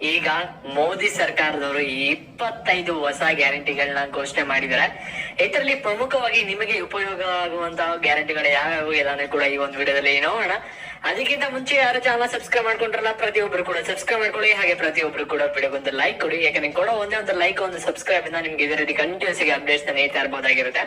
ಈಗ ಮೋದಿ ಸರ್ಕಾರದವರು ಇಪ್ಪತ್ತೈದು ಹೊಸ ಗ್ಯಾರಂಟಿಗಳನ್ನ ಘೋಷಣೆ ಮಾಡಿದ್ದಾರೆ. ಇದರಲ್ಲಿ ಪ್ರಮುಖವಾಗಿ ನಿಮಗೆ ಉಪಯೋಗ ಆಗುವಂತಹ ಗ್ಯಾರಂಟಿಗಳು ಯಾವ್ಯಾವ ಎಲ್ಲಾನು ಕೂಡ ಈ ಒಂದು ವಿಡಿಯೋದಲ್ಲಿ ನೋಡೋಣ. ಅದಕ್ಕಿಂತ ಮುಂಚೆ ಯಾರು ಚಾನಲ್ ಸಬ್ಸ್ಕ್ರೈಬ್ ಮಾಡ್ಕೊಂಡ್ರಲ್ಲ, ಪ್ರತಿಯೊಬ್ರು ಕೂಡ ಸಬ್ಸ್ಕ್ರೈಬ್ ಮಾಡ್ಕೊಳ್ಳಿ. ಹಾಗೆ ಪ್ರತಿಯೊಬ್ರು ಕೂಡ ಬಿಡೋ ಒಂದು ಲೈಕ್ ಕೊಡಿ. ಯಾಕಂದ್ರೆ ಕೊಡೋ ಒಂದೇ ಒಂದು ಲೈಕ್ ಒಂದು ಸಬ್ಸ್ಕ್ರೈಬ್ ಇಂದ ನಿಮ್ಗೆ ಇದೇ ರೀತಿ ಕಂಟಿನ್ಯೂಸ್ ಅಪ್ಡೇಟ್ಸ್ ನೇತಾ ಇರ್ಬೋದಾಗಿರುತ್ತೆ.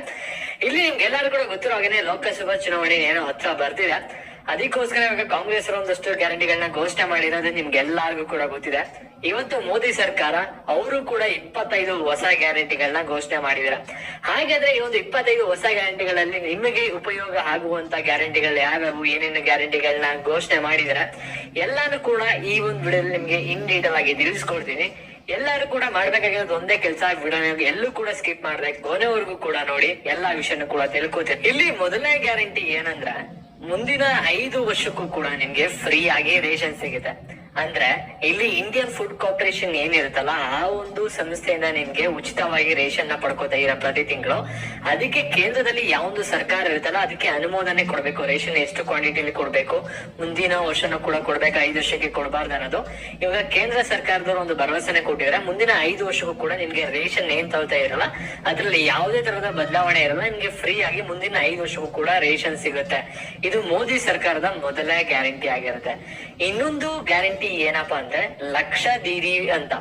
ಇಲ್ಲಿ ನಿಮ್ಗೆ ಎಲ್ಲರೂ ಕೂಡ ಗೊತ್ತಿರೋ ಹಾಗೆ ಲೋಕಸಭಾ ಚುನಾವಣೆ ಏನೋ ಹತ್ರ ಬರ್ತಿದೆ. ಅದಕ್ಕೋಸ್ಕರ ಇವಾಗ ಕಾಂಗ್ರೆಸ್ ಒಂದಷ್ಟು ಗ್ಯಾರಂಟಿಗಳನ್ನ ಘೋಷಣೆ ಮಾಡಿರೋದು ನಿಮ್ಗೆಲ್ಲರಿಗೂ ಕೂಡ ಗೊತ್ತಿದೆ. ಇವತ್ತು ಮೋದಿ ಸರ್ಕಾರ ಅವರು ಕೂಡ ಇಪ್ಪತ್ತೈದು ಹೊಸ ಗ್ಯಾರಂಟಿಗಳನ್ನ ಘೋಷಣೆ ಮಾಡಿದಾರೆ ಹಾಗಾದ್ರೆ ಈ ಒಂದು ಇಪ್ಪತ್ತೈದು ಹೊಸ ಗ್ಯಾರಂಟಿಗಳಲ್ಲಿ ನಿಮಗೆ ಉಪಯೋಗ ಆಗುವಂತ ಗ್ಯಾರಂಟಿಗಳು ಯಾವ್ಯಾವು? ಏನೇನು ಗ್ಯಾರಂಟಿಗಳನ್ನ ಘೋಷಣೆ ಮಾಡಿದ್ದಾರೆ? ಎಲ್ಲಾನು ಕೂಡ ಈ ಒಂದು ವಿಡಿಯೋದಲ್ಲಿ ನಿಮ್ಗೆ ಇನ್ ಡೀಟೇಲ್ ಆಗಿ ತಿಳಿಸ್ಕೊಡ್ತೀನಿ. ಎಲ್ಲರೂ ಕೂಡ ಮಾಡ್ಬೇಕಾಗಿರೋದು ಒಂದೇ ಕೆಲಸ ಬಿಡೋಣ. ಎಲ್ಲೂ ಕೂಡ ಸ್ಕಿಪ್ ಮಾಡ್ದೆ. ಕೊನೆವರೆಗೂ ಕೂಡ ನೋಡಿ, ಎಲ್ಲಾ ವಿಷಯನೂ ಕೂಡ ತಿಳ್ಕೊತೀನಿ. ಇಲ್ಲಿ ಮೊದಲನೇ ಗ್ಯಾರಂಟಿ ಏನಂದ್ರೆ ಮುಂದಿನ ಐದು ವರ್ಷಕ್ಕೂ ಕೂಡ ನಿಮ್ಗೆ ಫ್ರೀ ಆಗಿ ರೇಷನ್ ಸಿಗುತ್ತೆ. ಅಂದ್ರೆ ಇಲ್ಲಿ ಇಂಡಿಯನ್ ಫುಡ್ ಕಾರ್ಪೊರೇಷನ್ ಏನಿರುತ್ತಲ್ಲ, ಆ ಒಂದು ಸಂಸ್ಥೆಯಿಂದ ನಿಮ್ಗೆ ಉಚಿತವಾಗಿ ರೇಷನ್ನ ಪಡ್ಕೋತಾ ಇರೋ ಪ್ರತಿ ತಿಂಗಳು. ಅದಕ್ಕೆ ಕೇಂದ್ರದಲ್ಲಿ ಯಾವೊಂದು ಸರ್ಕಾರ ಇರುತ್ತಲ್ಲ, ಅದಕ್ಕೆ ಅನುಮೋದನೆ ಕೊಡ್ಬೇಕು. ರೇಷನ್ ಎಷ್ಟು ಕ್ವಾಂಟಿಟಿಲಿ ಕೊಡ್ಬೇಕು, ಮುಂದಿನ ವರ್ಷನೂ ಕೂಡ ಕೊಡ್ಬೇಕು, ಐದು ವರ್ಷಕ್ಕೆ ಕೊಡಬಾರ್ದು ಅನ್ನೋದು. ಇವಾಗ ಕೇಂದ್ರ ಸರ್ಕಾರದವರು ಒಂದು ಭರವಸೆನೆ ಕೊಟ್ಟಿದ್ರೆ ಮುಂದಿನ ಐದು ವರ್ಷಕ್ಕೂ ಕೂಡ ನಿಮ್ಗೆ ರೇಷನ್ ಏನ್ ತಗೋತಾ ಇರಲ್ಲ, ಅದ್ರಲ್ಲಿ ಯಾವುದೇ ತರಹದ ಬದಲಾವಣೆ ಇರಲ್ಲ, ನಿಮ್ಗೆ ಫ್ರೀ ಆಗಿ ಮುಂದಿನ ಐದು ವರ್ಷಕ್ಕೂ ಕೂಡ ರೇಷನ್ ಸಿಗುತ್ತೆ. ಇದು ಮೋದಿ ಸರ್ಕಾರದ ಮೊದಲ ಗ್ಯಾರಂಟಿ ಆಗಿರುತ್ತೆ. ಇನ್ನೊಂದು ಗ್ಯಾರಂಟಿ ಏನಪ್ಪಾ ಅಂದ್ರೆ ಲಕ್ಷ ದೀದಿ ಅಂತ.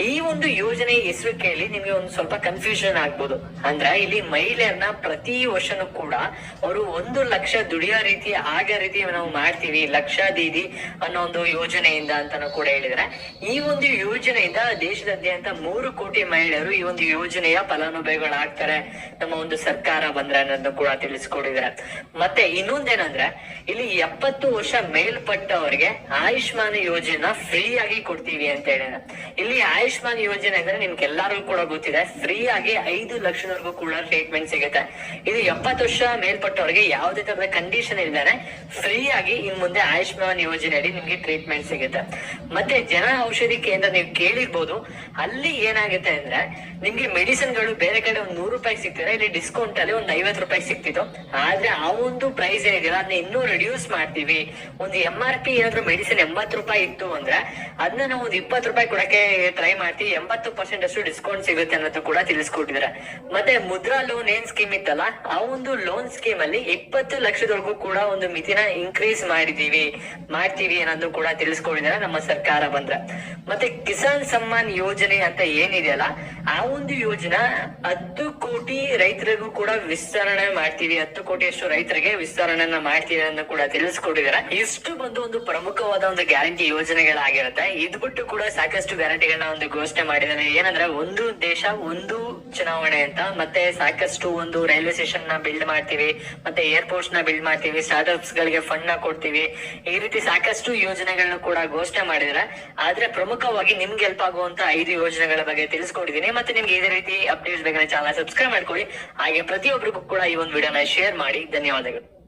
ಈ ಒಂದು ಯೋಜನೆ ಹೆಸರು ಕೇಳಿ ನಿಮ್ಗೆ ಒಂದು ಸ್ವಲ್ಪ ಕನ್ಫ್ಯೂಷನ್ ಆಗ್ಬೋದು. ಅಂದ್ರೆ ಇಲ್ಲಿ ಮಹಿಳೆಯರನ್ನ ಪ್ರತಿ ವರ್ಷನೂ ಕೂಡ ಅವರು ಒಂದು ಲಕ್ಷ ದುಡಿಯೋ ರೀತಿ, ಆಗ ರೀತಿ ನಾವು ಮಾಡ್ತೀವಿ, ಲಕ್ಷ ದೀದಿ ಅನ್ನೋ ಒಂದು ಯೋಜನೆಯಿಂದ ಅಂತಾನು ಕೂಡ ಹೇಳಿದ್ರೆ ಈ ಒಂದು ಯೋಜನೆಯಿಂದ ದೇಶದಾದ್ಯಂತ ಮೂರು ಕೋಟಿ ಮಹಿಳೆಯರು ಈ ಒಂದು ಯೋಜನೆಯ ಫಲಾನುಭವಿಗಳಾಗ್ತಾರೆ ನಮ್ಮ ಒಂದು ಸರ್ಕಾರ ಬಂದ್ರೆ ಅನ್ನೋದನ್ನು ಕೂಡ ತಿಳಿಸ್ಕೊಡಿದ್ರೆ ಮತ್ತೆ ಇನ್ನೊಂದೇನಂದ್ರೆ, ಇಲ್ಲಿ ಎಪ್ಪತ್ತು ವರ್ಷ ಮೇಲ್ಪಟ್ಟವರಿಗೆ ಆಯುಷ್ಮಾನ್ ಯೋಜನಾ ಫ್ರೀ ಆಗಿ ಕೊಡ್ತೀವಿ ಅಂತ ಹೇಳಿದ ಇಲ್ಲಿ ಆಯುಷ್ಮಾನ್ ಯೋಜನೆ ಅಂದ್ರೆ ನಿಮ್ಗೆಲ್ಲರಿಗೂ ಕೂಡ ಗೊತ್ತಿದೆ ಫ್ರೀ ಆಗಿ ಐದು ಲಕ್ಷದವರೆಗೂ ಕೂಡ ಟ್ರೀಟ್ಮೆಂಟ್ ಸಿಗುತ್ತೆ. ಇದು ಎಪ್ಪತ್ತು ವರ್ಷ ಮೇಲ್ಪಟ್ಟವರಿಗೆ ಯಾವುದೇ ತರದ ಕಂಡೀಷನ್ ಇಲ್ದಾನೆ ಫ್ರೀ ಆಗಿ ಇನ್ ಮುಂದೆ ಆಯುಷ್ಮಾನ್ ಯೋಜನೆಯಲ್ಲಿ ನಿಮ್ಗೆ ಟ್ರೀಟ್ಮೆಂಟ್ ಸಿಗುತ್ತೆ. ಮತ್ತೆ ಜನ ಔಷಧಿ ಕೇಂದ್ರ ನೀವು ಕೇಳಿರ್ಬೋದು, ಅಲ್ಲಿ ಏನಾಗುತ್ತೆ ಅಂದ್ರೆ ನಿಮ್ಗೆ ಮೆಡಿಸಿನ್ಗಳು ಬೇರೆ ಕಡೆ ಒಂದ್ ನೂರು ರೂಪಾಯಿ ಸಿಗ್ತಾರೆ ಇಲ್ಲಿ ಡಿಸ್ಕೌಂಟ್ ಅಲ್ಲಿ ಒಂದ್ ಐವತ್ತು ರೂಪಾಯಿ ಸಿಗ್ತಿತ್ತು. ಆದ್ರೆ ಆ ಒಂದು ಪ್ರೈಸ್ ಏನಿದೆಯಲ್ಲ ಅದನ್ನ ಇನ್ನೂ ರೆಡ್ಯೂಸ್ ಮಾಡ್ತೀವಿ. ಒಂದು ಎಂ ಆರ್ ಪಿ ಏನಾದ್ರು ಮೆಡಿಸಿನ್ ಎಂಬತ್ತು ರೂಪಾಯಿ ಇತ್ತು ಅಂದ್ರೆ ಅದನ್ನ ನಾವು ಒಂದು ಇಪ್ಪತ್ತು ರೂಪಾಯಿ ಕೊಡಕ್ಕೆ ಟ್ರೈ ಮಾಡ್ತೀವಿ. ಎಂಬತ್ತು ಪರ್ಸೆಂಟ್ ಅಷ್ಟು ಡಿಸ್ಕೌಂಟ್ ಸಿಗುತ್ತೆ ಅನ್ನೋದು ಕೂಡ ತಿಳಿಸ್ಕೊಟ್ಟಿದ್ದಾರೆ. ಮತ್ತೆ ಮುದ್ರಾ ಲೋನ್ ಏನ್ ಸ್ಕೀಮ್ ಇತ್ತಲ್ಲ, ಆ ಒಂದು ಲೋನ್ ಸ್ಕೀಮ್ ಅಲ್ಲಿ ಇಪ್ಪತ್ತು ಲಕ್ಷದವರೆಗೂ ಕೂಡ ಒಂದು ಮಿತಿನ ಇನ್ಕ್ರೀಸ್ ಮಾಡಿದೀವಿ ಮಾಡ್ತೀವಿ ಅನ್ನೋದು ಕೂಡ ತಿಳಿಸ್ಕೊಂಡಿದ್ದಾರೆ ನಮ್ಮ ಸರ್ಕಾರ ಬಂದ್ರೆ. ಮತ್ತೆ ಕಿಸಾನ್ ಸಮ್ಮಾನ್ ಯೋಜನೆ ಅಂತ ಏನಿದೆಯಲ್ಲ, ಆ ಒಂದು ಯೋಜನಾ ಹತ್ತು ಕೋಟಿ ರೈತರಿಗೂ ಕೂಡ ವಿಸ್ತರಣೆ ಮಾಡ್ತೀವಿ. ಹತ್ತು ಕೋಟಿಯಷ್ಟು ರೈತರಿಗೆ ವಿಸ್ತರಣೆ ಮಾಡ್ತೀವಿ ಅನ್ನೋದು ಕೂಡ ತಿಳಿಸ್ಕೊಟ್ಟಿದ್ದಾರೆ. ಇಷ್ಟು ಬಂದು ಒಂದು ಪ್ರಮುಖವಾದ ಒಂದು ಗ್ಯಾರಂಟಿ ಯೋಜನೆಗಳಾಗಿರುತ್ತೆ. ಇದ್ ಬಿಟ್ಟು ಕೂಡ ಸಾಕಷ್ಟು ಗ್ಯಾರಂಟಿಗಳನ್ನ ಒಂದು ಘೋಷಣೆ ಮಾಡಿದ್ದಾರೆ. ಏನಂದ್ರೆ ಒಂದು ದೇಶ, ಒಂದು ಚುನಾವಣೆ ಅಂತ. ಮತ್ತೆ ಸಾಕಷ್ಟು ಒಂದು ರೈಲ್ವೆ ಸ್ಟೇಷನ್ನ ಬಿಲ್ಡ್ ಮಾಡ್ತೀವಿ. ಮತ್ತೆ ಏರ್ಪೋರ್ಟ್ಸ್ನ ಬಿಲ್ಡ್ ಮಾಡ್ತೀವಿ. ಸ್ಟಾರ್ಟ್ಅಪ್ಸ್ ಗಳಿಗೆ ಫಂಡ್ನ ಕೊಡ್ತೀವಿ. ಈ ರೀತಿ ಸಾಕಷ್ಟು ಯೋಜನೆಗಳನ್ನ ಕೂಡ ಘೋಷಣೆ ಮಾಡಿದ್ರೆ ಆದ್ರೆ ಪ್ರಮುಖವಾಗಿ ನಿಮ್ಗೆ ಹೆಲ್ಪ್ ಆಗುವಂತ ಐದು ಯೋಜನೆಗಳ ಬಗ್ಗೆ ತಿಳಿಸ್ಕೊಟ್ಟಿದ್ದೀನಿ ಮತ್ತೆ ನಿಮ್ಗೆ ಇದೇ ರೀತಿ ಅಪ್ಡೇಟ್ಸ್ ಬೇಕಾದ್ರೆ ಚಾನಲ್ ಸಬ್ಸ್ಕ್ರೈಬ್ ಮಾಡ್ಕೊಳ್ಳಿ. ಹಾಗೆ ಪ್ರತಿಯೊಬ್ಬರಿಗೂ ಕೂಡ ಈ ಒಂದು ವಿಡಿಯೋನ ಶೇರ್ ಮಾಡಿ. ಧನ್ಯವಾದಗಳು.